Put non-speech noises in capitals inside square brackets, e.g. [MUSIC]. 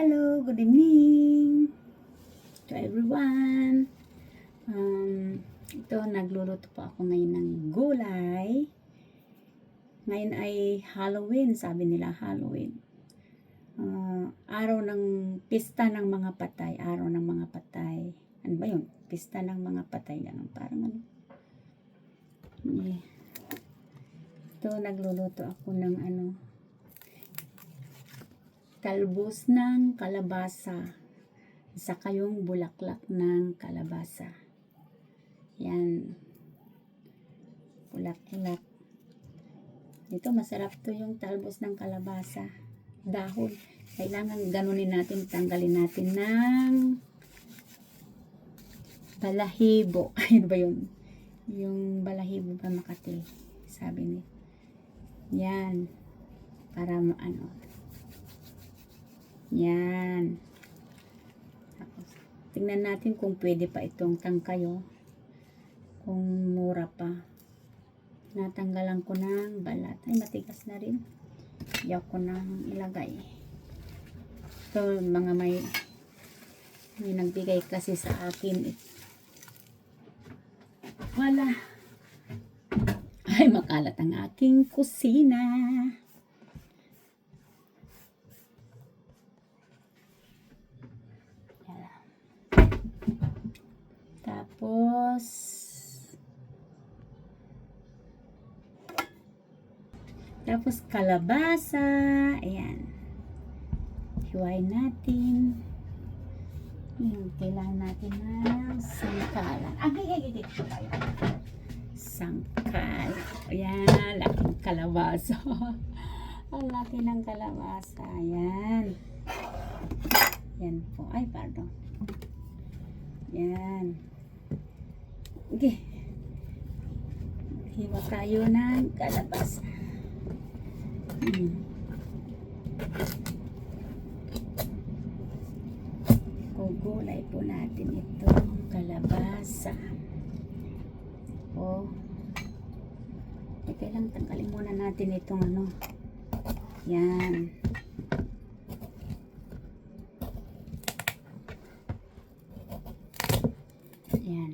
Hello, good evening to everyone. Um, ito, nagluluto po ako ngayon ng gulay. Ngayon ay Halloween, sabi nila Halloween. Ah, araw ng pista ng mga patay, araw ng mga patay. Ano ba yun? Pista ng mga patay, ganun. Parang ano. Eh. Ito, nagluluto ako ng ano, talbos ng kalabasa sa kayong bulaklak ng kalabasa. Yan. Bulaklak. Ito, masarap to yung talbos ng kalabasa. Dahon. Kailangan ganunin natin, tanggalin natin ng balahibo. [LAUGHS] Ayun ba yun? Yung balahibo ba Makati? Sabi ni. Yan. Para ano, yan. Tapos, tingnan natin kung pwede pa itong tangkayo. Kung mura pa. Natanggalan ko ng balat. Ay, matigas na rin. Yaw ko nang ilagay. Ito, mga may may nagbigay kasi sa akin. eh. Wala. Ay, makalat ang aking kusina. Tapos, tapos kalabasa. Ayan. Hiwain natin. Yung kailangan natin ng sangkalan. Ay, ay, ay, ay, ay. Sangkal. Ayan, laking kalabasa. [LAUGHS] Ang laki ng kalabasa. Ayan. Yan po. Ay, pardon. Yan. Okay. Hiwa tayo ng kalabasa. Hmm. Kugulay po natin ito. Kalabasa. O. Oh. Ito lang, tanggalin muna natin itong ano. Yan. Yan.